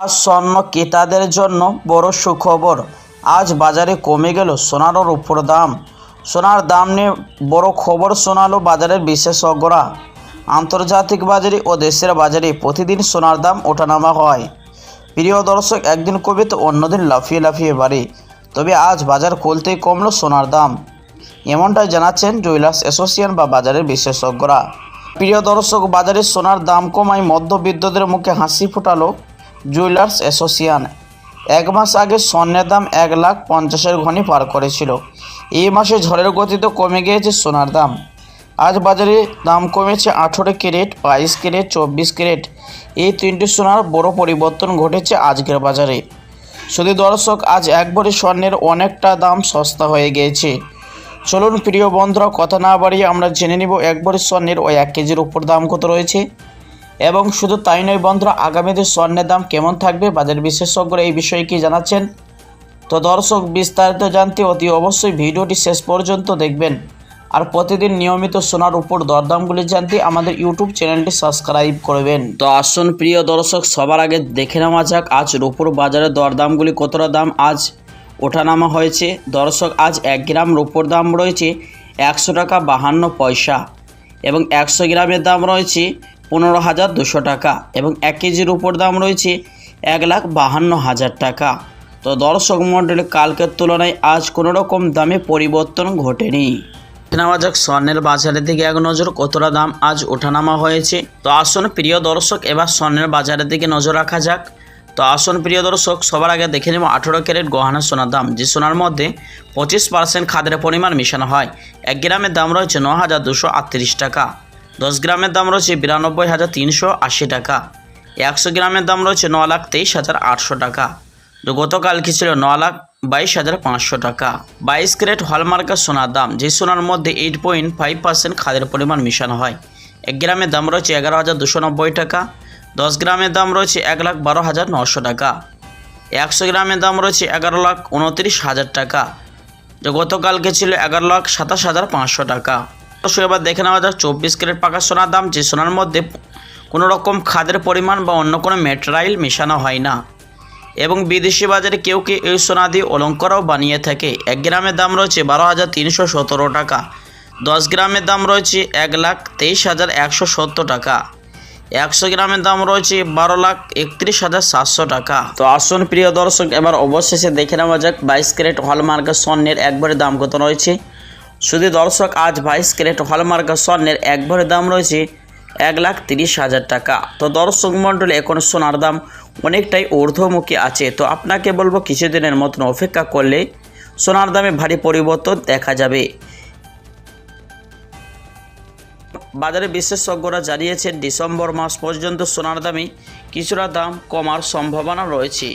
আজ স্বর্ণ ক্রেতাদের জন্য বড় সুখবর। আজ বাজারে কমে গেল সোনার উপর দাম। সোনার দাম নিয়ে বড় খবর শোনালো বাজারের বিশেষজ্ঞরা। আন্তর্জাতিক বাজারে ও দেশের বাজারে প্রতিদিন সোনার দাম ওঠানামা হয়। প্রিয় দর্শক, একদিন কমে তো অন্যদিন লাফিয়ে লাফিয়ে বাড়ে। তবে আজ বাজার খুলতেই কমলো সোনার দাম। এমনটাই জানাচ্ছেন জুয়েলার্স অ্যাসোসিয়েশন বা বাজারের বিশেষজ্ঞরা। প্রিয় দর্শক, বাজারে সোনার দাম কমায় মধ্যবিত্তদের মুখে হাসি ফোটালো জুয়েলার্স অ্যাসোসিয়েশন। এক মাস আগে স্বর্ণের দাম এক লাখ পঞ্চাশের ঘনি পার করেছিল। এই মাসে ঝড়ের গতিতে কমে গিয়েছে সোনার দাম। আজ বাজারে দাম কমেছে আঠেরো ক্যারেট, বাইশ ক্যারেট, চব্বিশ ক্যারেট। এই তিনটি সোনার বড় পরিবর্তন ঘটেছে আজকের বাজারে। শুধু দর্শক, আজ এক একবারে স্বর্ণের অনেকটা দাম সস্তা হয়ে গিয়েছে। চলুন প্রিয় বন্ধুরা, কথা না বাড়িয়ে আমরা জেনে নিব একবারে স্বর্ণের ওই এক কেজির উপর দাম কত রয়েছে। এবং শুধু তাই নয় বন্ধুরা, আগামীতে স্বর্ণের দাম কেমন থাকবে? বাজার বিশেষজ্ঞরা এই বিষয়ে কি জানাচ্ছেন? তো দর্শক, বিস্তারিত জানতে অতি অবশ্যই ভিডিওটি শেষ পর্যন্ত দেখবেন। আর প্রতিদিন নিয়মিত সোনার উপর দরদামগুলি জানতে আমাদের ইউটিউব চ্যানেলটি সাবস্ক্রাইব করবেন। তো আসুন প্রিয় দর্শক, সবার আগে দেখে নেওয়া যাক, আজ রূপোর বাজারে দরদামগুলি কতটা দাম আজ ওঠানামা হয়েছে। দর্শক, আজ এক গ্রাম রূপোর দাম রয়েছে একশো টাকা বাহান্ন পয়সা এবং একশো গ্রামের দাম রয়েছে পনেরো হাজার দুশো টাকা এবং এক কেজির উপর দাম রয়েছে এক লাখ বাহান্ন হাজার টাকা। তো দর্শক মণ্ডলী, কালকের তুলনায় আজ কোনো রকম দামে পরিবর্তন ঘটেনি। নেওয়া যাক স্বর্ণের বাজারের দিকে এক নজর, কতটা দাম আজ ওঠানামা হয়েছে। তো আসুন প্রিয় দর্শক, এবার স্বর্ণের বাজারের দিকে নজর রাখা যাক। তো আসুন প্রিয় দর্শক, সবার আগে দেখে নেব আঠেরো ক্যারেট গহনা সোনার দাম, যে সোনার মধ্যে পঁচিশ পার্সেন্ট খাদের পরিমাণ মেশানো হয়। এক গ্রামের দাম রয়েছে ন হাজার দুশো আটত্রিশ টাকা। দশ গ্রামের দাম রয়েছে বিরানব্বই হাজার তিনশো আশি টাকা। একশো গ্রামের দাম রয়েছে ন লাখ তেইশ হাজার আটশো টাকা। তো গতকাল কি ছিল? ন লাখ বাইশ হাজার পাঁচশো টাকা। বাইশ ক্যারেট হলমার্কের সোনার দাম, যে সোনার মধ্যে এইট পয়েন্ট ফাইভ পার্সেন্ট খাদের পরিমাণ মেশানো হয়। এক গ্রামের দাম রয়েছে এগারো হাজার দুশো নব্বই টাকা। দশ গ্রামের দাম রয়েছে এক লাখ বারো হাজার নশো টাকা। একশো গ্রামের দাম রয়েছে এগারো লাখ উনত্রিশ হাজার টাকা। যে গতকালকে ছিল এগারো লাখ সাতাশ হাজার পাঁচশো টাকা। অবশ্যই এবার দেখে নেওয়া যাক, চব্বিশ ক্যারেট পাকা সোনার দাম, যে সোনার মধ্যে কোনো রকম খাদের পরিমাণ বা অন্য কোনো ম্যাটেরিয়াল মেশানো হয় না। এবং বিদেশি বাজারে কেউ কেউ এই সোনা দিয়ে অলঙ্কারও বানিয়ে থাকে। এক গ্রামের দাম রয়েছে বারো হাজার তিনশো সতেরো টাকা। দশ গ্রামের দাম রয়েছে এক লাখ তেইশ হাজার একশো সত্তর টাকা। একশো গ্রামের দাম রয়েছে বারো লাখ একত্রিশ হাজার সাতশো টাকা। তো আসুন প্রিয় দর্শক, এবার অবশেষে দেখে নেওয়া যাক বাইশ ক্যারেট হলমার্কের স্বর্ণের একবারে দাম কত রয়েছে। শুধু দর্শক, আজ বাইশ ক্যারেট হলমার্কের স্বর্ণের একবারে দাম রয়েছে এক লাখ তিরিশ হাজার টাকা। তো দর্শক মণ্ডলী, এখন সোনার দাম অনেকটাই ঊর্ধ্বমুখী আছে। তো আপনাকে বলব, কিছুদিনের মতন অপেক্ষা করলে সোনার দামে ভারী পরিবর্তন দেখা যাবে। বাজারে বিশেষজ্ঞরা জানিয়েছেন, ডিসেম্বর মাস পর্যন্ত সোনার দামে কিছুটা দাম কমার সম্ভাবনা রয়েছে।